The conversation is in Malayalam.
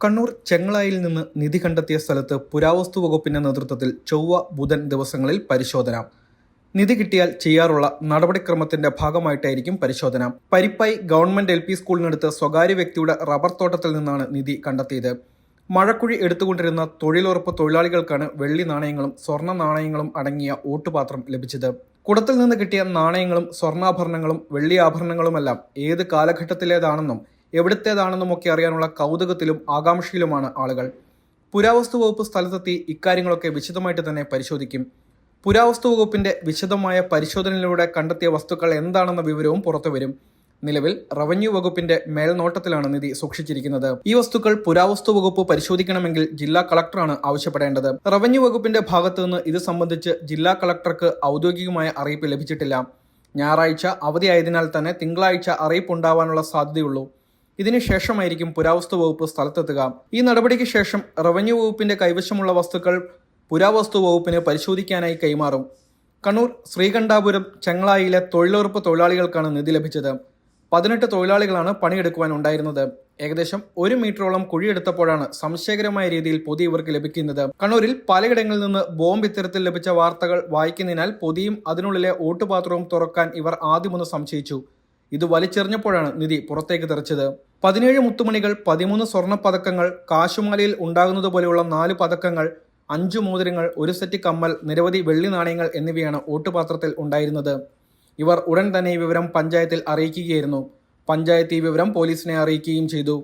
കണ്ണൂർ ചെങ്ങളായിൽ നിന്ന് നിധി കണ്ടെത്തിയ സ്ഥലത്ത് പുരാവസ്തു വകുപ്പിന്റെ നേതൃത്വത്തിൽ ചൊവ്വ ബുധൻ ദിവസങ്ങളിൽ പരിശോധന. നിധി കിട്ടിയാൽ ചെയ്യാറുള്ള നടപടിക്രമത്തിന്റെ ഭാഗമായിട്ടായിരിക്കും പരിശോധന. പരിപ്പായി ഗവൺമെന്റ് എൽ പി സ്കൂളിനടുത്ത് സ്വകാര്യ വ്യക്തിയുടെ റബ്ബർ തോട്ടത്തിൽ നിന്നാണ് നിധി കണ്ടെത്തിയത്. മഴക്കുഴി എടുത്തുകൊണ്ടിരുന്ന തൊഴിലുറപ്പ് തൊഴിലാളികൾക്കാണ് വെള്ളി നാണയങ്ങളും സ്വർണ നാണയങ്ങളും അടങ്ങിയ ഓട്ടുപാത്രം ലഭിച്ചത്. കുടത്തിൽ നിന്ന് കിട്ടിയ നാണയങ്ങളും സ്വർണാഭരണങ്ങളും വെള്ളി ആഭരണങ്ങളുമെല്ലാം ഏത് കാലഘട്ടത്തിലേതാണെന്നും എവിടത്തേതാണെന്നുമൊക്കെ അറിയാനുള്ള കൗതുകത്തിലും ആകാംക്ഷയിലുമാണ് ആളുകൾ. പുരാവസ്തു വകുപ്പ് സ്ഥലത്തെത്തി ഇക്കാര്യങ്ങളൊക്കെ വിശദമായിട്ട് തന്നെ പരിശോധിക്കും. പുരാവസ്തു വകുപ്പിന്റെ വിശദമായ പരിശോധനയിലൂടെ കണ്ടെത്തിയ വസ്തുക്കൾ എന്താണെന്ന വിവരവും പുറത്തുവരും നിലവിൽ റവന്യൂ വകുപ്പിന്റെ മേൽനോട്ടത്തിലാണ് നിധി സൂക്ഷിച്ചിരിക്കുന്നത്. ഈ വസ്തുക്കൾ പുരാവസ്തു വകുപ്പ് പരിശോധിക്കണമെങ്കിൽ ജില്ലാ കളക്ടറാണ് ആവശ്യപ്പെടേണ്ടത്. റവന്യൂ വകുപ്പിന്റെ ഭാഗത്തു നിന്ന് ഇത് സംബന്ധിച്ച് ജില്ലാ കളക്ടർക്ക് ഔദ്യോഗികമായ അറിയിപ്പ് ലഭിച്ചിട്ടില്ല. ഞായറാഴ്ച അവധിയായതിനാൽ തന്നെ തിങ്കളാഴ്ച അറിയിപ്പ് ഉണ്ടാവാനുള്ള സാധ്യതയുള്ളൂ. ഇതിന് ശേഷമായിരിക്കും പുരാവസ്തു വകുപ്പ് സ്ഥലത്തെത്തുക. ഈ നടപടിക്ക് ശേഷം റവന്യൂ വകുപ്പിന്റെ കൈവശമുള്ള വസ്തുക്കൾ പുരാവസ്തു വകുപ്പിന് പരിശോധിക്കാനായി കൈമാറും. കണ്ണൂർ ശ്രീകണ്ഠാപുരം ചെങ്ങളായിലെ തൊഴിലുറപ്പ് തൊഴിലാളികൾക്കാണ് നിധി ലഭിച്ചത്. പതിനെട്ട് തൊഴിലാളികളാണ് പണിയെടുക്കുവാൻ ഉണ്ടായിരുന്നത്. ഏകദേശം ഒരു മീറ്ററോളം കുഴിയെടുത്തപ്പോഴാണ് സംശയകരമായ രീതിയിൽ പൊതി ഇവർക്ക് ലഭിക്കുന്നത്. കണ്ണൂരിൽ പലയിടങ്ങളിൽ നിന്ന് ബോംബ് ഇത്തരത്തിൽ ലഭിച്ച വാർത്തകൾ വായിക്കുന്നതിനാൽ പൊതിയും അതിനുള്ളിലെ ഓട്ടുപാത്രവും തുറക്കാൻ ഇവർ ആദ്യമൊന്ന് സംശയിച്ചു. ഇത് വലിച്ചെറിഞ്ഞപ്പോഴാണ് നിധി പുറത്തേക്ക് തെറിച്ചത്. പതിനേഴ് മുത്തുമണികൾ പതിമൂന്ന് സ്വർണ പതക്കങ്ങൾ കാശുമാലയിൽ ഉണ്ടാകുന്നത് പോലെയുള്ള നാല് പതക്കങ്ങൾ അഞ്ചു മോതിരങ്ങൾ ഒരു സെറ്റ് കമ്മൽ നിരവധി വെള്ളി നാണയങ്ങൾ എന്നിവയാണ് ഓട്ടുപാത്രത്തിൽ ഉണ്ടായിരുന്നത്. ഇവർ ഉടൻ തന്നെ വിവരം പഞ്ചായത്തിൽ അറിയിക്കുകയായിരുന്നു. പഞ്ചായത്ത് ഈ വിവരം പോലീസിനെ അറിയിക്കുകയും ചെയ്തു.